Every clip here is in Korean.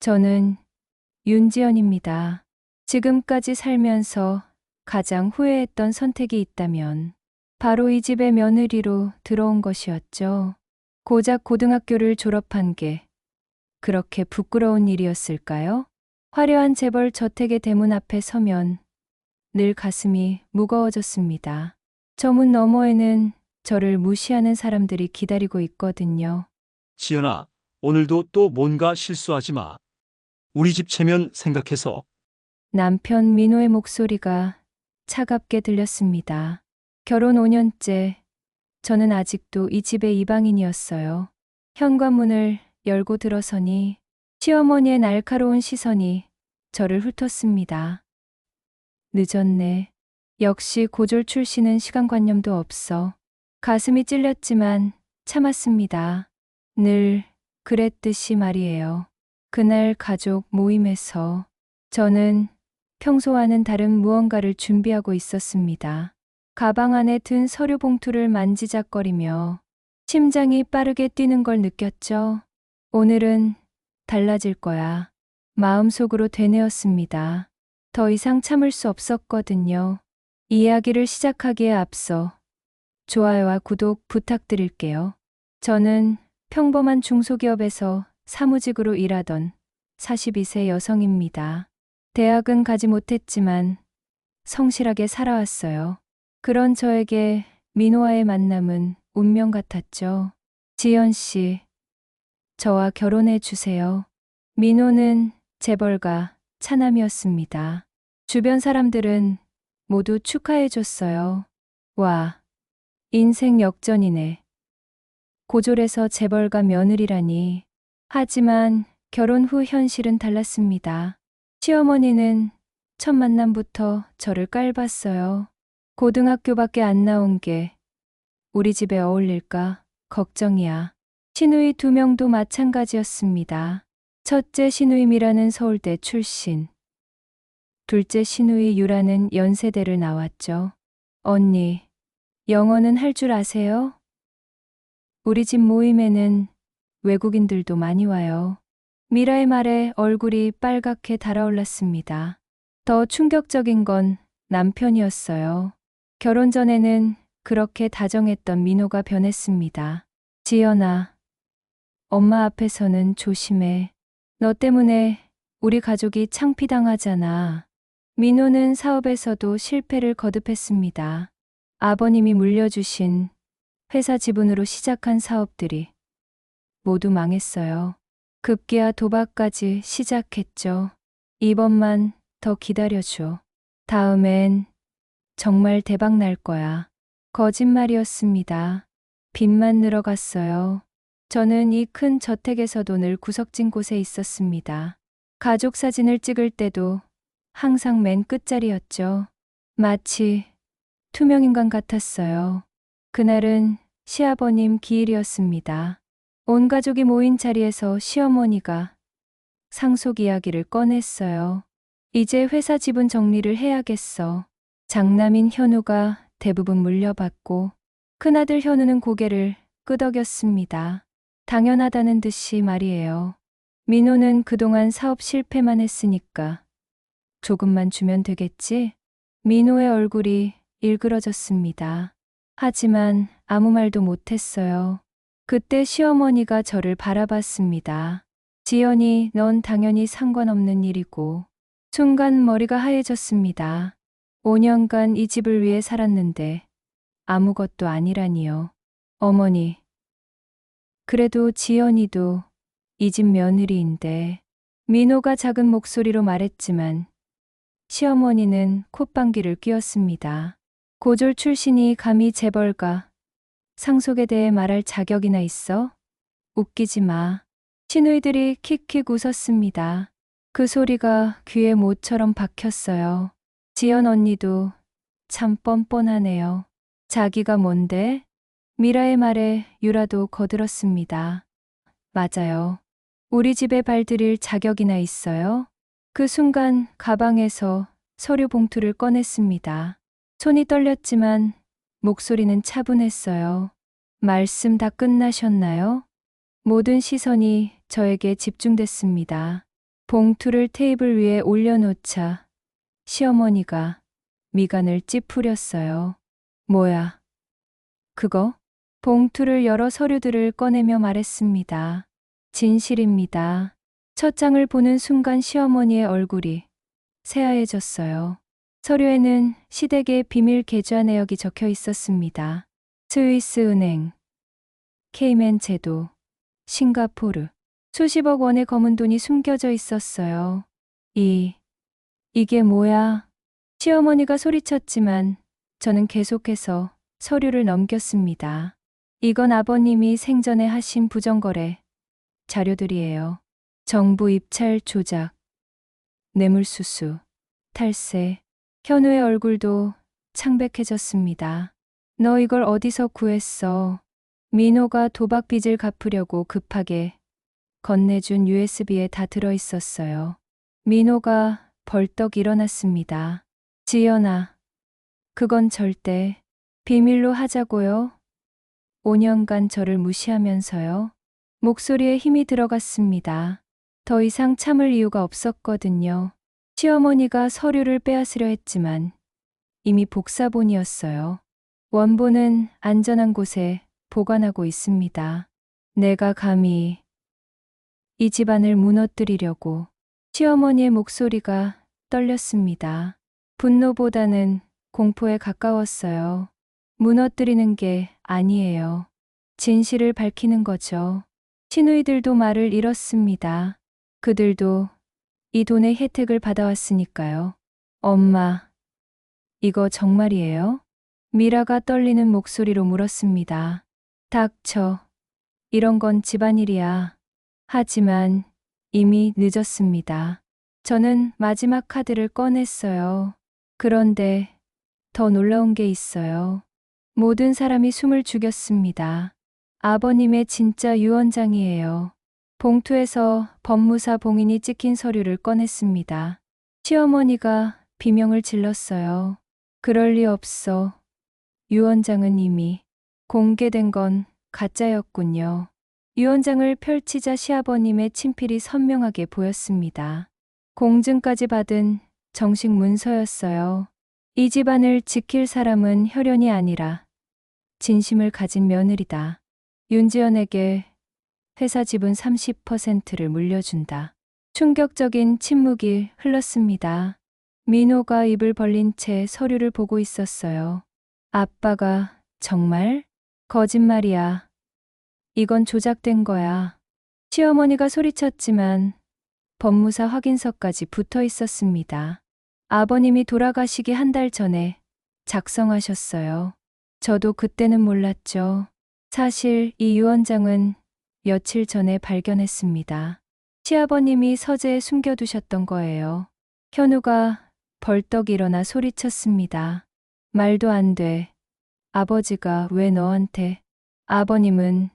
저는 윤지연입니다. 지금까지 살면서 가장 후회했던 선택이 있다면 바로 이 집의 며느리로 들어온 것이었죠. 고작 고등학교를 졸업한 게 그렇게 부끄러운 일이었을까요? 화려한 재벌 저택의 대문 앞에 서면 늘 가슴이 무거워졌습니다. 저 문 너머에는 저를 무시하는 사람들이 기다리고 있거든요. 지연아, 오늘도 또 뭔가 실수하지 마. 우리 집 체면 생각해서 남편 민호의 목소리가 차갑게 들렸습니다. 결혼 5년째 저는 아직도 이 집의 이방인이었어요. 현관문을 열고 들어서니 시어머니의 날카로운 시선이 저를 훑었습니다. 늦었네. 역시 고졸 출신은 시간관념도 없어. 가슴이 찔렸지만 참았습니다. 늘 그랬듯이 말이에요. 그날 가족 모임에서 저는 평소와는 다른 무언가를 준비하고 있었습니다. 가방 안에 든 서류 봉투를 만지작거리며 심장이 빠르게 뛰는 걸 느꼈죠. 오늘은 달라질 거야. 마음속으로 되뇌었습니다. 더 이상 참을 수 없었거든요. 이야기를 시작하기에 앞서 좋아요와 구독 부탁드릴게요. 저는 평범한 중소기업에서 사무직으로 일하던 42세 여성입니다. 대학은 가지 못했지만 성실하게 살아왔어요. 그런 저에게 민호와의 만남은 운명 같았죠. 지연 씨, 저와 결혼해 주세요. 민호는 재벌가 차남이었습니다. 주변 사람들은 모두 축하해 줬어요. 와, 인생 역전이네. 고졸에서 재벌가 며느리라니. 하지만 결혼 후 현실은 달랐습니다. 시어머니는 첫 만남부터 저를 깔봤어요. 고등학교밖에 안 나온 게 우리 집에 어울릴까 걱정이야. 시누이 두 명도 마찬가지였습니다. 첫째 시누이미라는 서울대 출신. 둘째 시누이 유라는 연세대를 나왔죠. 언니, 영어는 할 줄 아세요? 우리 집 모임에는 외국인들도 많이 와요. 미라의 말에 얼굴이 빨갛게 달아올랐습니다. 더 충격적인 건 남편이었어요. 결혼 전에는 그렇게 다정했던 민호가 변했습니다. 지연아, 엄마 앞에서는 조심해. 너 때문에 우리 가족이 창피당하잖아. 민호는 사업에서도 실패를 거듭했습니다. 아버님이 물려주신 회사 지분으로 시작한 사업들이 모두 망했어요. 급기야 도박까지 시작했죠. 이번만 더 기다려줘. 다음엔 정말 대박 날 거야. 거짓말이었습니다. 빚만 늘어갔어요. 저는 이 큰 저택에서도 늘 구석진 곳에 있었습니다. 가족 사진을 찍을 때도 항상 맨 끝자리였죠. 마치 투명인간 같았어요. 그날은 시아버님 기일이었습니다. 온 가족이 모인 자리에서 시어머니가 상속 이야기를 꺼냈어요. 이제 회사 지분 정리를 해야겠어. 장남인 현우가 대부분 물려받고 큰아들 현우는 고개를 끄덕였습니다. 당연하다는 듯이 말이에요. 민호는 그동안 사업 실패만 했으니까 조금만 주면 되겠지? 민호의 얼굴이 일그러졌습니다. 하지만 아무 말도 못했어요. 그때 시어머니가 저를 바라봤습니다. 지연이 넌 당연히 상관없는 일이고 순간 머리가 하얘졌습니다. 5년간 이 집을 위해 살았는데 아무것도 아니라니요. 어머니. 그래도 지연이도 이 집 며느리인데 민호가 작은 목소리로 말했지만 시어머니는 콧방귀를 뀌었습니다. 고졸 출신이 감히 재벌가 상속에 대해 말할 자격이나 있어? 웃기지 마. 시누이들이 킥킥 웃었습니다. 그 소리가 귀에 모처럼 박혔어요. 지연 언니도 참 뻔뻔하네요. 자기가 뭔데? 미라의 말에 유라도 거들었습니다. 맞아요. 우리 집에 발들일 자격이나 있어요? 그 순간 가방에서 서류 봉투를 꺼냈습니다. 손이 떨렸지만 목소리는 차분했어요. 말씀 다 끝나셨나요? 모든 시선이 저에게 집중됐습니다. 봉투를 테이블 위에 올려놓자 시어머니가 미간을 찌푸렸어요. 뭐야? 그거? 봉투를 열어 서류들을 꺼내며 말했습니다. 진실입니다. 첫 장을 보는 순간 시어머니의 얼굴이 새하얘졌어요. 서류에는 시댁의 비밀 계좌 내역이 적혀 있었습니다. 스위스 은행, 케이맨 제도, 싱가포르, 수십억 원의 검은 돈이 숨겨져 있었어요. 이, 이게 뭐야? 시어머니가 소리쳤지만 저는 계속해서 서류를 넘겼습니다. 이건 아버님이 생전에 하신 부정거래 자료들이에요. 정부 입찰 조작, 뇌물수수, 탈세, 현우의 얼굴도 창백해졌습니다. 너 이걸 어디서 구했어? 민호가 도박 빚을 갚으려고 급하게 건네준 USB에 다 들어 있었어요. 민호가 벌떡 일어났습니다. 지연아, 그건 절대 비밀로 하자고요. 5년간 저를 무시하면서요. 목소리에 힘이 들어갔습니다. 더 이상 참을 이유가 없었거든요. 시어머니가 서류를 빼앗으려 했지만 이미 복사본이었어요. 원본은 안전한 곳에 보관하고 있습니다. 내가 감히 이 집안을 무너뜨리려고 시어머니의 목소리가 떨렸습니다. 분노보다는 공포에 가까웠어요. 무너뜨리는 게 아니에요. 진실을 밝히는 거죠. 시누이들도 말을 잃었습니다. 그들도 이 돈의 혜택을 받아왔으니까요. 엄마, 이거 정말이에요? 미라가 떨리는 목소리로 물었습니다. 닥쳐. 이런 건 집안일이야. 하지만 이미 늦었습니다. 저는 마지막 카드를 꺼냈어요. 그런데 더 놀라운 게 있어요. 모든 사람이 숨을 죽였습니다. 아버님의 진짜 유언장이에요. 봉투에서 법무사 봉인이 찍힌 서류를 꺼냈습니다. 시어머니가 비명을 질렀어요. 그럴 리 없어. 유언장은 이미 공개된 건 가짜였군요. 유언장을 펼치자 시아버님의 친필이 선명하게 보였습니다. 공증까지 받은 정식 문서였어요. 이 집안을 지킬 사람은 혈연이 아니라 진심을 가진 며느리다. 윤지연에게 회사 지분 30%를 물려준다. 충격적인 침묵이 흘렀습니다. 민호가 입을 벌린 채 서류를 보고 있었어요. 아빠가 정말? 거짓말이야. 이건 조작된 거야. 시어머니가 소리쳤지만 법무사 확인서까지 붙어 있었습니다. 아버님이 돌아가시기 한 달 전에 작성하셨어요. 저도 그때는 몰랐죠. 사실 이 유언장은 며칠 전에 발견했습니다. 시아버님이 서재에 숨겨두셨던 거예요. 현우가 벌떡 일어나 소리쳤습니다. 말도 안 돼. 아버지가 왜 너한테? 아버님은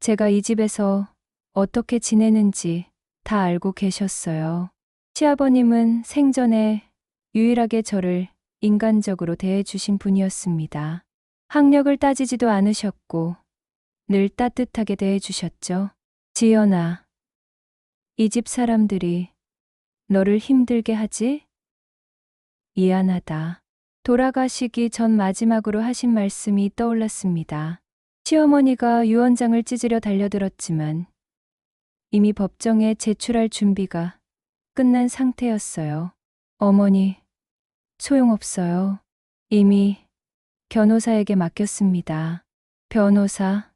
제가 이 집에서 어떻게 지내는지 다 알고 계셨어요. 시아버님은 생전에 유일하게 저를 인간적으로 대해주신 분이었습니다. 학력을 따지지도 않으셨고 늘 따뜻하게 대해주셨죠. 지연아, 이 집 사람들이 너를 힘들게 하지? 미안하다. 돌아가시기 전 마지막으로 하신 말씀이 떠올랐습니다. 시어머니가 유언장을 찢으려 달려들었지만 이미 법정에 제출할 준비가 끝난 상태였어요. 어머니, 소용없어요. 이미 변호사에게 맡겼습니다. 변호사,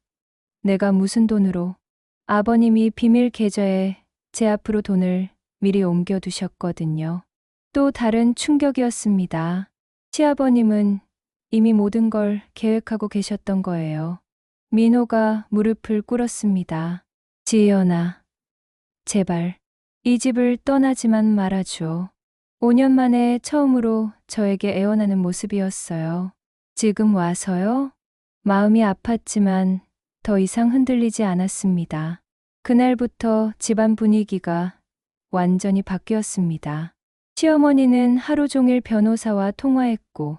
내가 무슨 돈으로 아버님이 비밀 계좌에 제 앞으로 돈을 미리 옮겨두셨거든요. 또 다른 충격이었습니다. 시아버님은 이미 모든 걸 계획하고 계셨던 거예요. 민호가 무릎을 꿇었습니다. 지연아, 제발 이 집을 떠나지만 말아줘. 5년 만에 처음으로 저에게 애원하는 모습이었어요. 지금 와서요? 마음이 아팠지만 더 이상 흔들리지 않았습니다. 그날부터 집안 분위기가 완전히 바뀌었습니다. 시어머니는 하루 종일 변호사와 통화했고,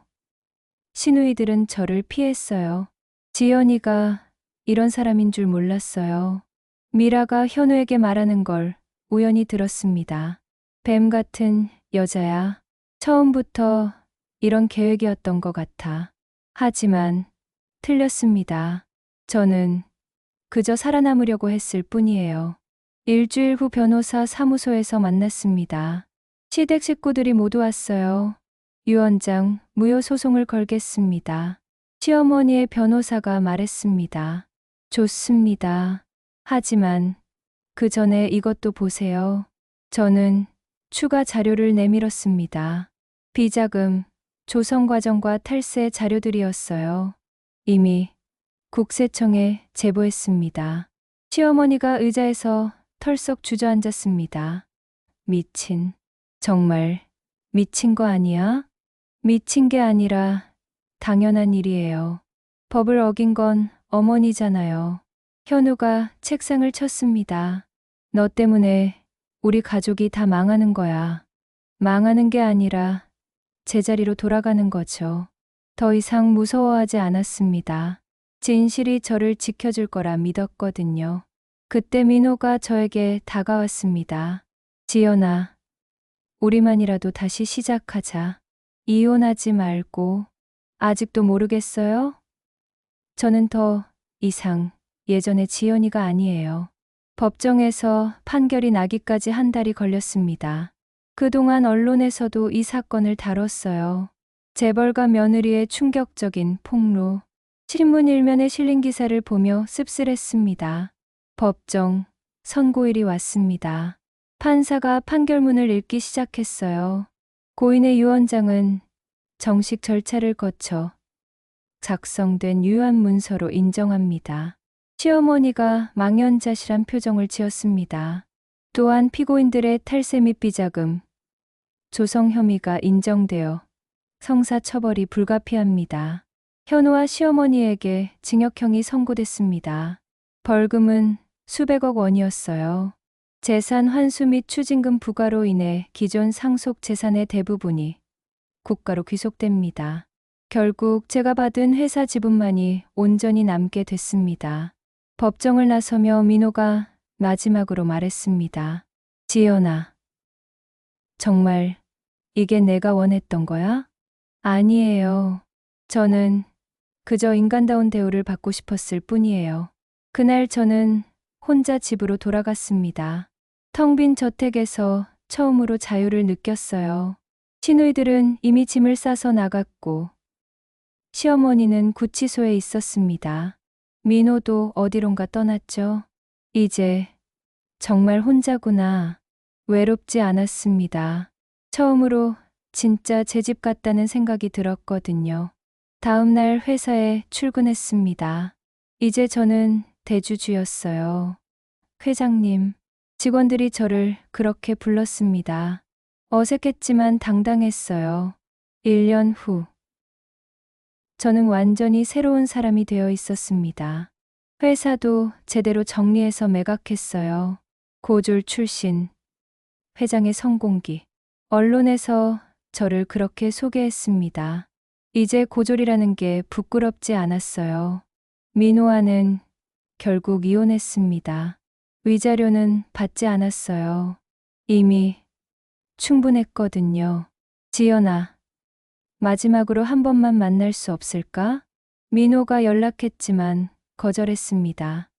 시누이들은 저를 피했어요. 지연이가 이런 사람인 줄 몰랐어요. 미라가 현우에게 말하는 걸 우연히 들었습니다. 뱀 같은 여자야. 처음부터 이런 계획이었던 것 같아. 하지만 틀렸습니다. 저는 그저 살아남으려고 했을 뿐이에요. 일주일 후 변호사 사무소에서 만났습니다. 시댁 식구들이 모두 왔어요. 유 원장 무효 소송을 걸겠습니다. 시어머니의 변호사가 말했습니다. 좋습니다. 하지만 그 전에 이것도 보세요. 저는 추가 자료를 내밀었습니다. 비자금, 조성 과정과 탈세 자료들이었어요. 이미 국세청에 제보했습니다. 시어머니가 의자에서 털썩 주저앉았습니다. 미친. 정말 미친 거 아니야? 미친 게 아니라 당연한 일이에요. 법을 어긴 건 어머니잖아요. 현우가 책상을 쳤습니다. 너 때문에 우리 가족이 다 망하는 거야. 망하는 게 아니라 제자리로 돌아가는 거죠. 더 이상 무서워하지 않았습니다. 진실이 저를 지켜줄 거라 믿었거든요. 그때 민호가 저에게 다가왔습니다. 지연아, 우리만이라도 다시 시작하자. 이혼하지 말고. 아직도 모르겠어요? 저는 더 이상 예전의 지연이가 아니에요. 법정에서 판결이 나기까지 한 달이 걸렸습니다. 그동안 언론에서도 이 사건을 다뤘어요. 재벌가 며느리의 충격적인 폭로. 신문 일면에 실린 기사를 보며 씁쓸했습니다. 법정, 선고일이 왔습니다. 판사가 판결문을 읽기 시작했어요. 고인의 유언장은 정식 절차를 거쳐 작성된 유한 문서로 인정합니다. 시어머니가 망연자실한 표정을 지었습니다. 또한 피고인들의 탈세 및 비자금, 조성 혐의가 인정되어 성사 처벌이 불가피합니다. 현우와 시어머니에게 징역형이 선고됐습니다. 벌금은 수백억 원이었어요. 재산 환수 및 추징금 부과로 인해 기존 상속 재산의 대부분이 국가로 귀속됩니다. 결국 제가 받은 회사 지분만이 온전히 남게 됐습니다. 법정을 나서며 민호가 마지막으로 말했습니다. 지연아. 정말 이게 내가 원했던 거야? 아니에요. 저는 그저 인간다운 대우를 받고 싶었을 뿐이에요. 그날 저는 혼자 집으로 돌아갔습니다. 텅 빈 저택에서 처음으로 자유를 느꼈어요. 시누이들은 이미 짐을 싸서 나갔고, 시어머니는 구치소에 있었습니다. 민호도 어디론가 떠났죠. 이제 정말 혼자구나. 외롭지 않았습니다. 처음으로 진짜 제 집 같다는 생각이 들었거든요. 다음 날 회사에 출근했습니다. 이제 저는 대주주였어요. 회장님, 직원들이 저를 그렇게 불렀습니다. 어색했지만 당당했어요. 1년 후. 저는 완전히 새로운 사람이 되어 있었습니다. 회사도 제대로 정리해서 매각했어요. 고졸 출신, 회장의 성공기, 언론에서 저를 그렇게 소개했습니다. 이제 고졸이라는 게 부끄럽지 않았어요. 민호와는 결국 이혼했습니다. 위자료는 받지 않았어요. 이미 충분했거든요. 지연아, 마지막으로 한 번만 만날 수 없을까? 민호가 연락했지만 거절했습니다.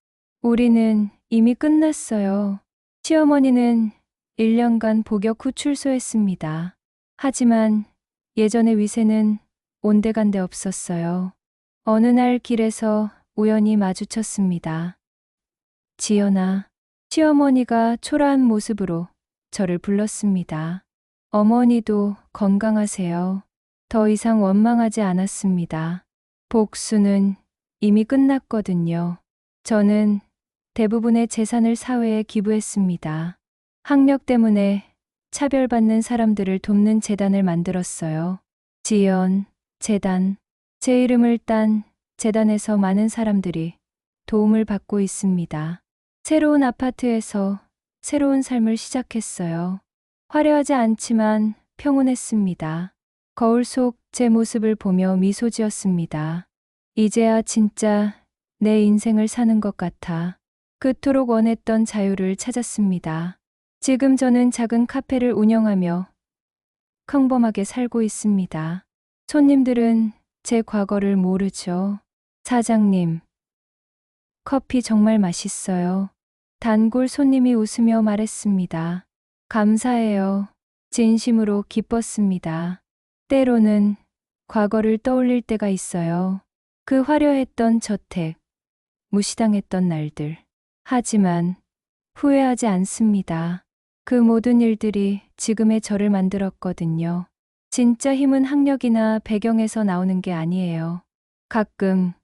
우리는 이미 끝났어요. 시어머니는 1년간 복역 후 출소했습니다. 하지만 예전의 위세는 온데간데 없었어요. 어느 날 길에서 우연히 마주쳤습니다. 지연아, 시어머니가 초라한 모습으로 저를 불렀습니다. 어머니도 건강하세요. 더 이상 원망하지 않았습니다. 복수는 이미 끝났거든요. 저는 대부분의 재산을 사회에 기부했습니다. 학력 때문에 차별받는 사람들을 돕는 재단을 만들었어요. 지연, 재단. 제 이름을 딴 재단에서 많은 사람들이 도움을 받고 있습니다. 새로운 아파트에서 새로운 삶을 시작했어요. 화려하지 않지만 평온했습니다. 거울 속 제 모습을 보며 미소 지었습니다. 이제야 진짜 내 인생을 사는 것 같아. 그토록 원했던 자유를 찾았습니다. 지금 저는 작은 카페를 운영하며 평범하게 살고 있습니다. 손님들은 제 과거를 모르죠. 사장님, 커피 정말 맛있어요. 단골 손님이 웃으며 말했습니다. 감사해요. 진심으로 기뻤습니다. 때로는 과거를 떠올릴 때가 있어요. 그 화려했던 저택, 무시당했던 날들. 하지만 후회하지 않습니다. 그 모든 일들이 지금의 저를 만들었거든요. 진짜 힘은 학력이나 배경에서 나오는 게 아니에요. 가끔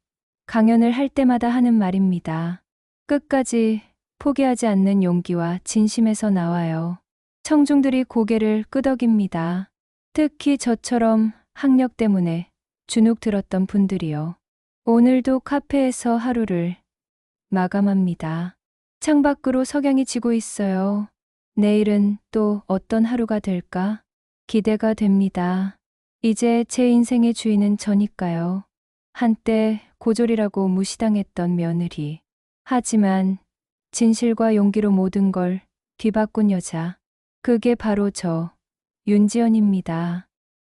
강연을 할 때마다 하는 말입니다. 끝까지 포기하지 않는 용기와 진심에서 나와요. 청중들이 고개를 끄덕입니다. 특히 저처럼 학력 때문에 주눅 들었던 분들이요. 오늘도 카페에서 하루를 마감합니다. 창밖으로 석양이 지고 있어요. 내일은 또 어떤 하루가 될까? 기대가 됩니다. 이제 제 인생의 주인은 저니까요. 한때 고졸이라고 무시당했던 며느리. 하지만 진실과 용기로 모든 걸 뒤바꾼 여자. 그게 바로 저, 윤지연입니다.